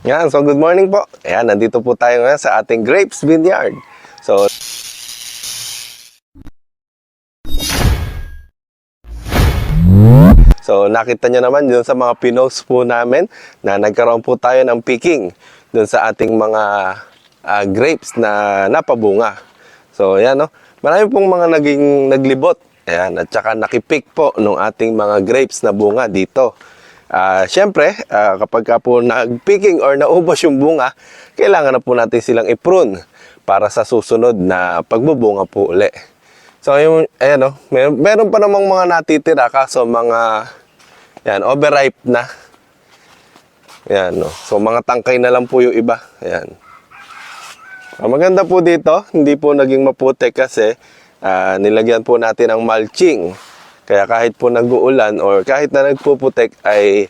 Yan, so good morning po. Ayan, nandito po tayo ngayon sa ating grapes vineyard. So, So nakita nyo naman dun sa mga pinos po namin na nagkaroon po tayo ng picking dun sa ating mga ah, grapes na napabunga. So yan no, marami pong mga naging naglibot. Ayan, at saka nakipick po nung ating mga grapes na bunga dito. Ah, Siyempre, ah, kapag ka po nag-picking or naubos yung bunga, kailangan na po natin silang i-prune para sa susunod na pagbubunga po uli. So, yung, ayan o, meron, meron pa namang mga natitira kaso mga, yan, overripe na. Yan, no. So, mga tangkay na lang po yung iba. Ayan. Ang maganda po dito, hindi po naging maputi kasi ah, nilagyan po natin ng mulching. Kaya kahit po nag-uulan or kahit na nagpuputek ay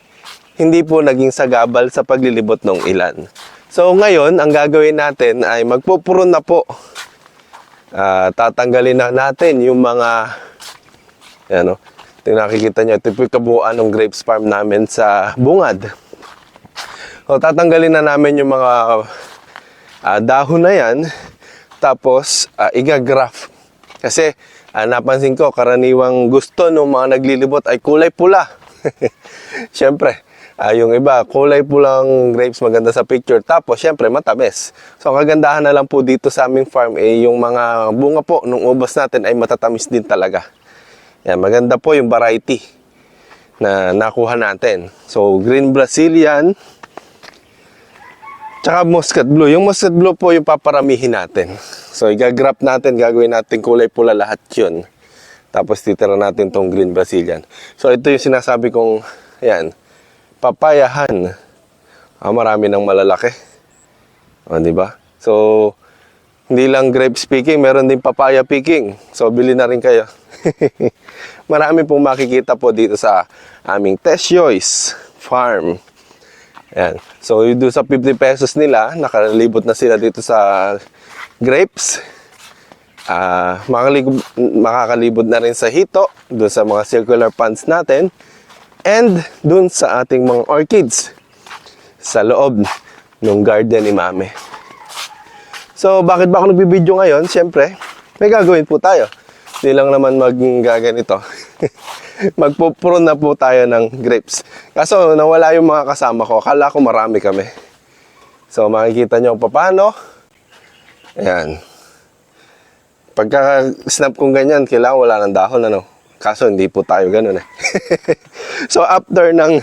hindi po naging sagabal sa paglilibot ng ilan. So ngayon, ang gagawin natin ay magpupurun na po Ah, tatanggalin na natin yung mga ano, ito nakikita nyo, ito yung kabuuan ng grapes farm namin sa Bungad. So, tatanggalin na namin yung mga ah, dahon na yan, tapos uh, igagraph. Kasi ah, napansin ko, karaniwang gusto ng mga naglilibot ay kulay pula. Siyempre, ah, yung iba, kulay pulang grapes maganda sa picture. Tapos, syempre, matamis. So, ang kagandahan na lang po dito sa aming farm, eh, yung mga bunga po nung ubas natin ay matatamis din talaga. Yan, maganda po yung variety na nakuha natin. So, green Brazilian, tsaka muscat blue. Yung muscat blue po yung paparamihin natin. So, igagrap natin, gagawin natin kulay pula lahat yun. Tapos, titira natin tong green Brazilian. So, ito yung sinasabi kong, yan, papayahan. Ah, marami ng malalaki. O, di ba? So, hindi lang grape picking, meron din papaya picking. So, bili na rin kayo. marami pong makikita po dito sa aming Test Choice Farm. Yan. So, doon sa 50 pesos nila, nakalibot na sila dito sa grapes. Ah, makakalibot, na rin sa hito, doon sa mga circular ponds natin. And doon sa ating mga orchids sa loob ng garden ni Mame. So, bakit ba ako nagbibideo ngayon? Siyempre, may gagawin po tayo. Hindi lang naman maggaganito. Magpupron na po tayo ng grapes. Kaso, nawala yung mga kasama ko. Akala ko marami kami. So, makikita nyo kung paano. Ayan. Pagka-snap kong ganyan, kailangan wala ng dahon, ano? Kaso, hindi po tayo ganun eh. so, after ng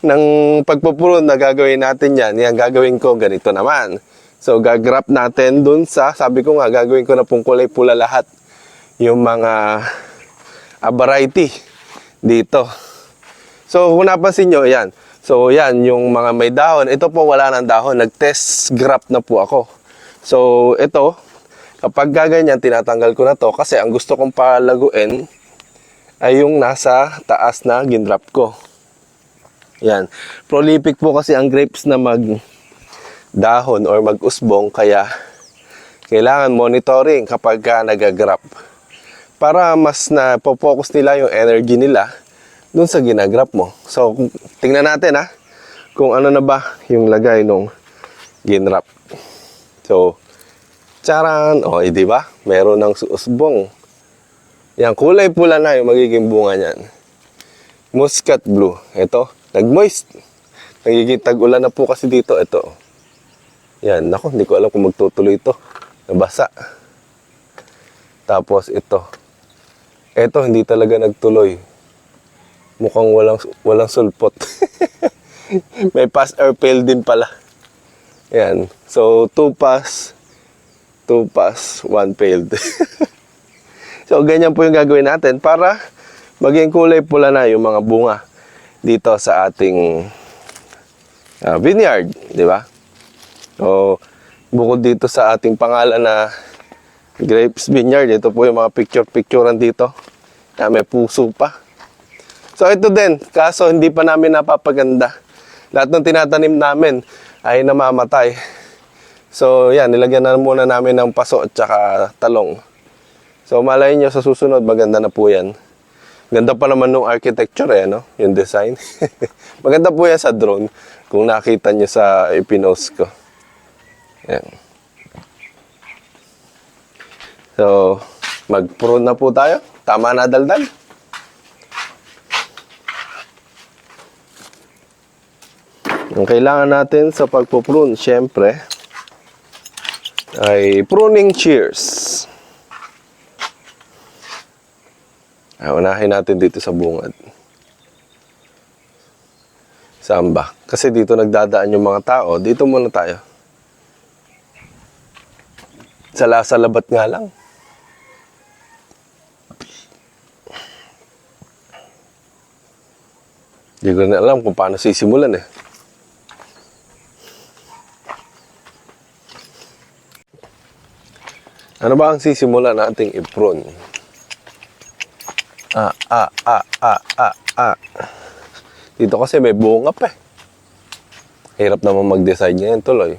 ng pagpupurun na gagawin natin yan, yan gagawin ko ganito naman. So, gagrap natin dun sa, sabi ko nga, gagawin ko na pong kulay pula lahat. Yung mga ah, variety dito. So, kung napansin nyo, yan. So, yan, yung mga may dahon. Ito po wala ng dahon. Nag-test grap na po ako. So, ito, kapag gaganyan, tinatanggal ko na to kasi ang gusto kong palaguin ay yung nasa taas na ginrap ko. Yan. Prolific po kasi ang grapes na mag dahon or mag-usbong kaya kailangan monitoring kapag ka nagagrap para mas na focus nila yung energy nila dun sa ginagrap mo. So, tingnan natin ha kung ano na ba yung lagay nung ginrap. So, charan, o oh, di ba? Meron ng usbong. Yan, kulay pula na yung magiging bunga niyan. Muscat blue. Ito, nag-moist. Nagiging tag-ulan na po kasi dito. Ito. Yan, nako, hindi ko alam kung magtutuloy ito. Nabasa. Tapos ito. Ito, hindi talaga nagtuloy. Mukhang walang, walang sulpot. May pass or fail din pala. Yan. So, two pass, two pass, one failed. so, ganyan po yung gagawin natin para maging kulay pula na yung mga bunga dito sa ating ah, vineyard, di ba? So, bukod dito sa ating pangalan na Grapes Vineyard, ito po yung mga picture-picturean dito. Na may puso pa. So, ito din. Kaso, hindi pa namin napapaganda. Lahat ng tinatanim namin ay namamatay. So, yan. Nilagyan na muna namin ng paso at saka talong. So, malay nyo sa susunod, maganda na po yan. Ganda pa naman ng architecture eh, no? Yung design. Maganda po yan sa drone. Kung nakita nyo sa ipinost ko. Yan. So, mag-prune na po tayo. Tama na daldal. Ang kailangan natin sa pagpo-prune, syempre, ay pruning shears. Ah, unahin natin dito sa bungad. Saan ba? Kasi dito nagdadaan yung mga tao. Dito muna tayo. Sa labat nga lang. Hindi ko na alam kung paano sisimulan eh. Ano ba ang sisimulan nating i-prune? Ah, ah, ah, ah, ah, ah. Dito kasi may bunga pa eh. Hirap naman mag-decide ngayon tuloy.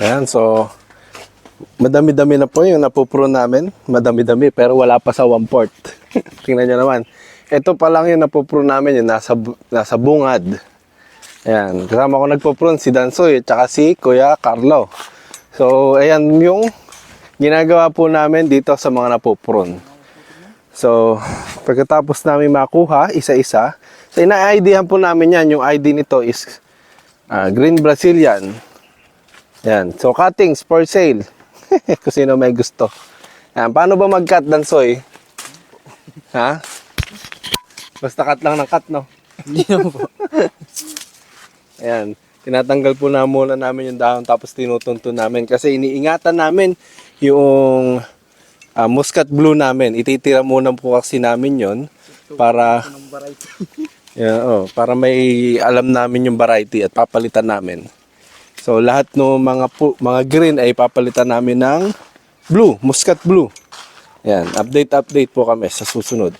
Ayan, so madami-dami na po yung napupro namin. Madami-dami, pero wala pa sa one port. Tingnan nyo naman. Ito pa lang yung napupro namin, yung nasa, nasa bungad. Ayan, kasama ko nagpupron si Dansoy, tsaka si Kuya Carlo. So, ayan yung ginagawa po namin dito sa mga napupron. So, pagkatapos namin makuha, isa-isa, so ina-IDhan po namin yan. Yung ID nito is ah, Green Brazilian. Yan. So, cuttings for sale. Kung sino may gusto. Yan. Paano ba mag-cut, Dansoy? Ha? Basta cut lang ng cut, no? Hindi naman po. Ayan. Tinatanggal po na muna namin yung dahon tapos tinutunto namin kasi iniingatan namin yung ah, muscat blue namin. Ititira muna po kasi namin yon para? Yeah, oh, para may alam namin yung variety at papalitan namin. So lahat ng mga mga green ay papalitan namin ng blue, muscat blue. Yan, update update po kami sa susunod.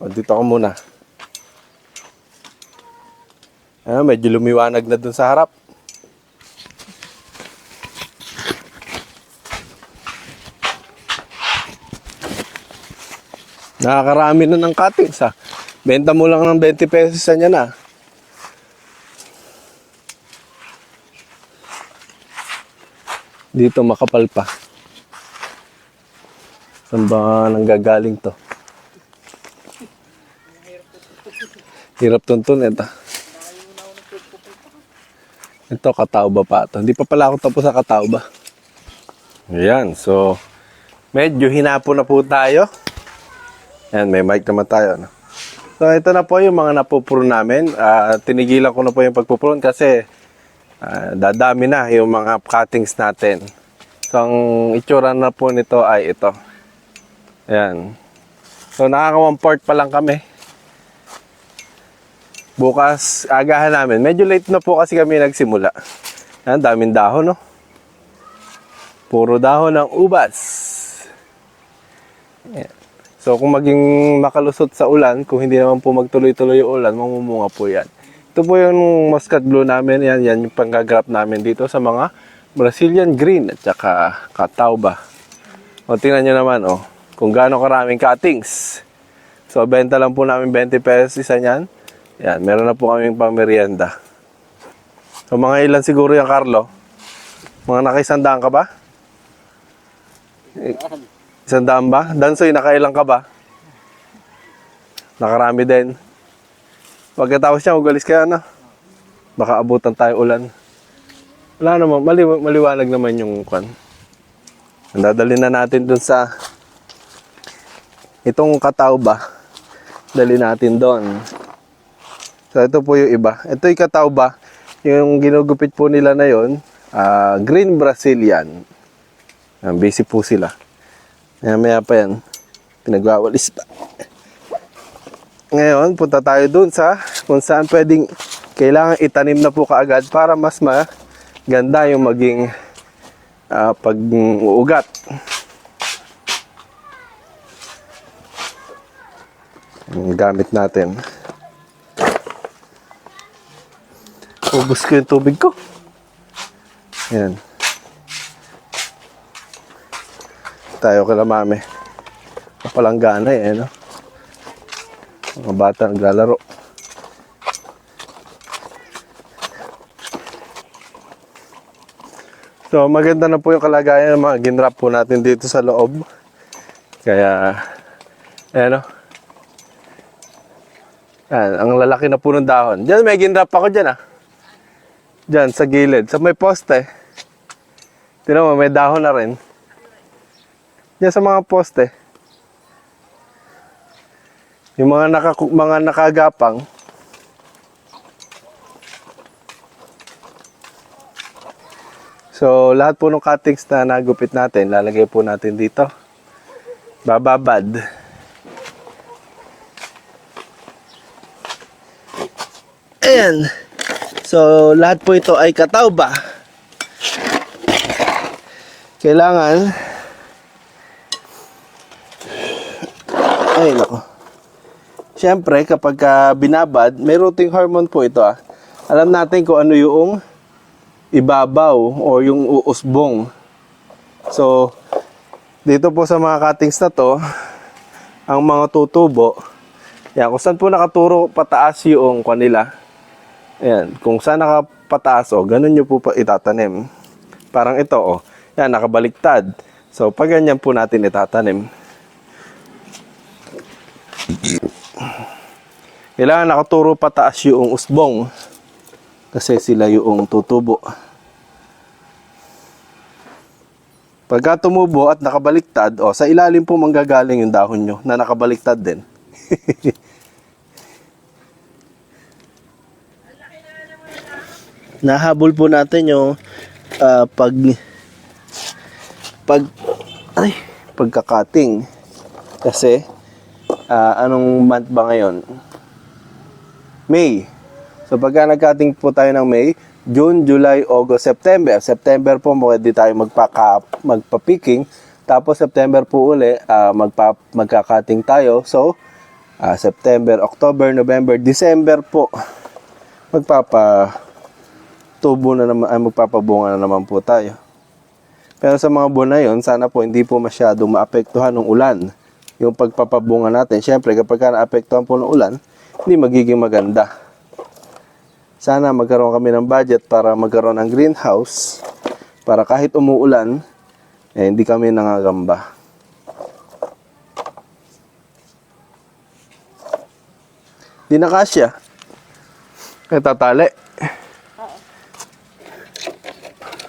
O, dito ako muna. Ah, medyo lumiwanag na dun sa harap. Nakakarami na ng cuttings ha. Benta mo lang ng 20 pesos sa niya na. Dito makapal pa. Saan ba nanggagaling to? Hirap tuntun ito. Ito, katauba pa ito. Hindi pa pala ako tapos sa katauba. Ayan, so medyo hinapo na po tayo. Ayan, may mic naman tayo. No? So, ito na po yung mga napupuro namin. Ah, tinigilan ko na po yung pagpupurun kasi ah, dadami na yung mga cuttings natin. So, ang itsura na po nito ay ito. Ayan. So, nakaka part pa lang kami. Bukas, agahan namin. Medyo late na po kasi kami nagsimula. Ayan, daming dahon, no? Puro dahon ng ubas. Ayan. So kung maging makalusot sa ulan, kung hindi naman po magtuloy-tuloy yung ulan, mamumunga po yan. Ito po yung muscat blue namin, yan, yan yung panggagrap namin dito sa mga Brazilian green at saka katauba. O tingnan nyo naman, oh, kung gaano karaming cuttings. So benta lang po namin 20 pesos isa niyan. Yan, meron na po kaming pang merienda. So mga ilan siguro yan, Carlo? Mga nakaisandaan ka ba? Isang daan ba? Dansoy, nakailang ka ba? Nakarami din. Pagkatapos niya, ugalis kaya na. Baka abutan tayo ulan. Wala naman, mali, maliwanag naman yung kwan. Ang dadalhin na natin dun sa itong kataw ba. Dali natin doon. So ito po yung iba. Ito yung kataw ba. Yung ginugupit po nila na yon, ah, Green Brazilian. Busy po sila. Maya maya pa yan. Pinagwawalis pa. Ngayon, punta tayo dun sa kung saan pwedeng kailangan itanim na po kaagad para mas maganda yung maging ah, pag-uugat. Gamit natin. Ubus ko yung tubig ko. Yan. Tayo kala mami. Kapalanggana eh, no? Mga bata naglalaro. So, maganda na po yung kalagayan ng mga ginrap po natin dito sa loob. Kaya, ayan o. Yan, ang lalaki na po ng dahon. Diyan, may ginrap ako dyan ah. Diyan, sa gilid. Sa may poste. Tinan mo, may dahon na rin. Diyan sa mga poste. Yung mga, naka, mga nakagapang. So, lahat po ng cuttings na nagupit natin, lalagay po natin dito. Bababad. Ayan. So, lahat po ito ay katawba. Kailangan ay nako. Siyempre, kapag ka binabad, may rooting hormone po ito ah. Alam natin kung ano yung ibabaw o yung uusbong. So, dito po sa mga cuttings na to, ang mga tutubo, yan, kung saan po nakaturo pataas yung kanila, Ayan, kung saan nakapataas, o, ganun nyo po pa itatanim. Parang ito, o, yan, nakabaliktad. So, pag ganyan po natin itatanim. Kailangan nakaturo pataas yung usbong. Kasi sila yung tutubo. Pagka tumubo at nakabaliktad, o, sa ilalim po manggagaling yung dahon nyo na nakabaliktad din. nahabol po natin yung ah, pag pag ay pagkakating kasi ah, anong month ba ngayon May. So pagka nagkating po tayo ng May June, July, August, September. September po pwede tayo magpaka, magpa-picking. Tapos September po uli ah, magpa, magkakating tayo. So ah, September, October, November, December po. Magpapa tubo na naman, ay magpapabunga na naman po tayo. Pero sa mga buwan na yun, sana po hindi po masyadong maapektuhan ng ulan. Yung pagpapabunga natin, syempre kapag ka naapektuhan po ng ulan, hindi magiging maganda. Sana magkaroon kami ng budget para magkaroon ng greenhouse para kahit umuulan, eh, hindi kami nangagamba. Di na kasya. Kaya tatali.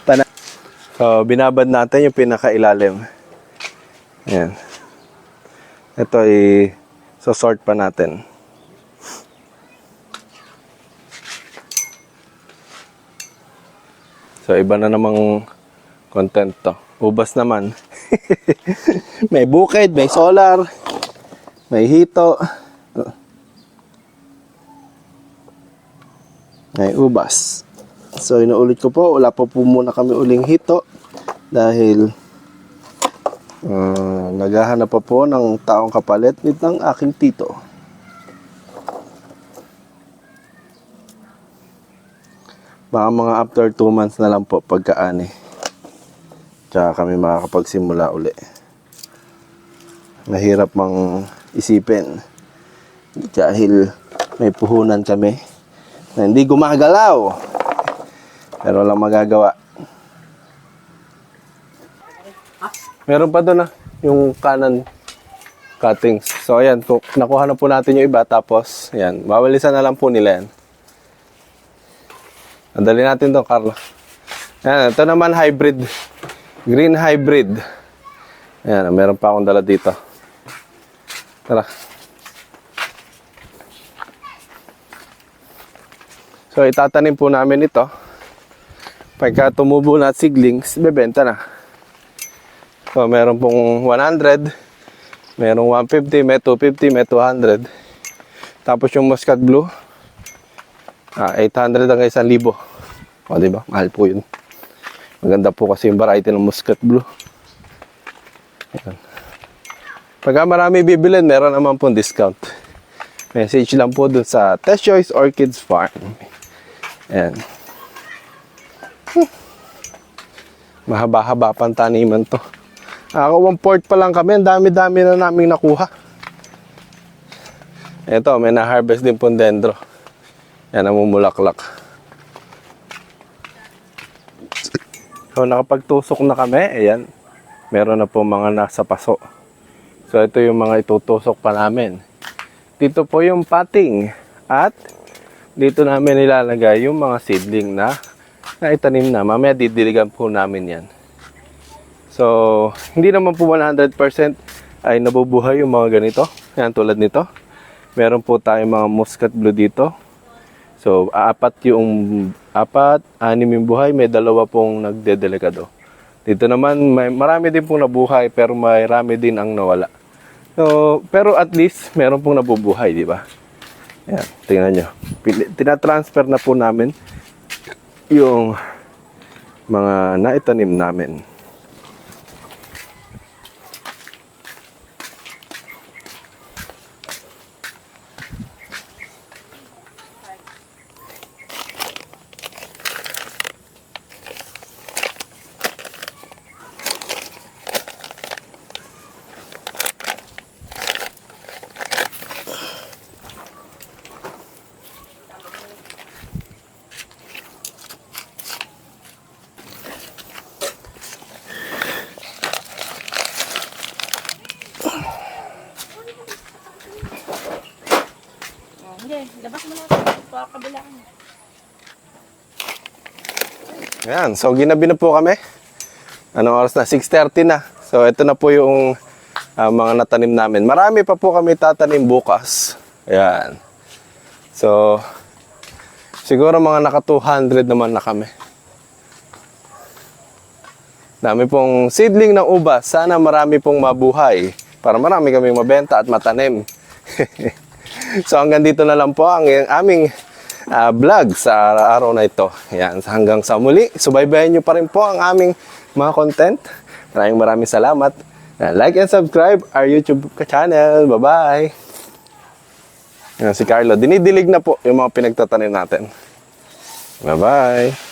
Pana so, binabad natin yung pinakailalim. Ayan. Ito ay so sort pa natin. So, iba na namang content to. Ubas naman. may bukid, may solar, may hito. May ubas. So, inuulit ko po, wala pa po muna kami uling hito dahil uh, naghahanap pa po ng taong kapalit ng aking tito. Baka mga after 2 months na lang po pagkaani. Tsaka kami makakapagsimula uli. Mahirap mang isipin dahil may puhunan kami na hindi gumagalaw. Pero walang magagawa. Meron pa doon ah, yung kanan. cuttings. So, ayan. Nakuha na po natin yung iba. Tapos, ayan. Mawalisan na lang po nila yan. Andali natin to, Carlo. Ayan, ito naman hybrid. Green hybrid. Ayan, meron pa akong dala dito. Tara. So, itatanim po namin ito. Pagka tumubo na at siglings, bebenta na. So, meron pong 100, merong 150, may 250, may 200. Tapos yung muscat blue, ah, 800 hanggang 1,000. O, di ba? Mahal po yun. Maganda po kasi yung variety ng muscat blue. Ayan. Pagka marami bibilin, meron naman pong discount. Message lang po dun sa Test Choice Orchids Farm. Ayan. Hmm. Mahaba-haba pang taniman to. Ako, one port pa lang kami. Ang dami-dami na naming nakuha. Ito, may na-harvest din pong dendro. Yan, namumulaklak. So, nakapagtusok na kami. Ayan. Meron na po mga nasa paso. So, ito yung mga itutusok pa namin. Dito po yung pating. At dito namin nilalagay yung mga seedling na na itanim na. Mamaya didiligan po namin yan. So, hindi naman po 100% ay nabubuhay yung mga ganito. Yan, tulad nito. Meron po tayong mga muscat blue dito. So, apat yung, apat, anim yung buhay, may dalawa pong nagdedelikado. Dito naman, may, marami din pong nabuhay, pero may rami din ang nawala. So, pero at least, meron pong nabubuhay, di ba? Yan, tingnan nyo. Tinatransfer na po namin yung mga naitanim namin. Oh, hindi, labas mo na kabila. Ayan, so ginabi na po kami. Anong oras na? 6.30 na. So ito na po yung ah, mga natanim namin. Marami pa po kami tatanim bukas. Ayan. So, siguro mga naka 200 naman na kami. Dami pong seedling ng ubas. Sana marami pong mabuhay para marami kaming mabenta at matanim. so hanggang dito na lang po ang aming ah, vlog sa araw na ito. Yan, hanggang sa muli, subaybayan nyo pa rin po ang aming mga content. Maraming maraming salamat. Ah, Like and subscribe our YouTube channel. Bye-bye! Yan, si Carlo, dinidilig na po yung mga pinagtatanim natin. Bye-bye!